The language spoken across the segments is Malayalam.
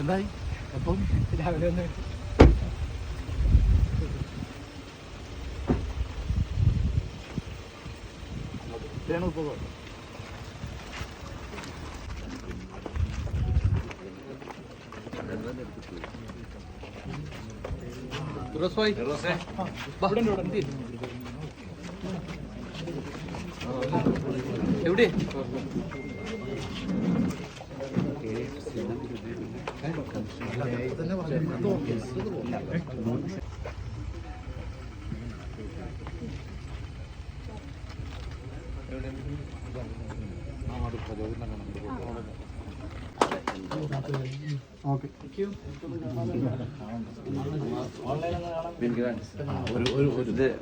എന്തായി? അപ്പം രാവിലെ ഒന്ന് രേണു ഇപ്പോൾ എവിടെ? ഓക്കെ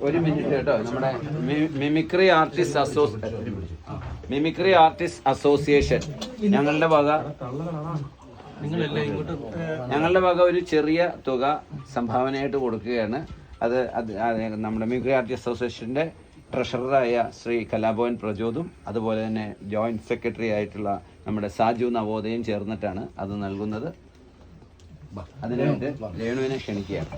ഒരു മിനിറ്റ് കേട്ടോ. നമ്മുടെ mimicry artist association mimicry artist association. ഞങ്ങളുടെ വക ഞങ്ങളുടെ വക ഒരു ചെറിയ തുക സംഭാവനയായിട്ട് കൊടുക്കുകയാണ്. അത് നമ്മുടെ മിമിക്രി ആർട്ടിസ്റ്റ് അസോസിയേഷന്റെ ട്രഷററായ ശ്രീ കലാഭവൻ പ്രചോദും അതുപോലെ തന്നെ ജോയിന്റ് സെക്രട്ടറി ആയിട്ടുള്ള നമ്മുടെ സാജു നവോദയം ചേർന്നിട്ടാണ് അത് നൽകുന്നത്. അതിനായിട്ട് രേണുവിനെ ക്ഷണിക്കുകയാണ്.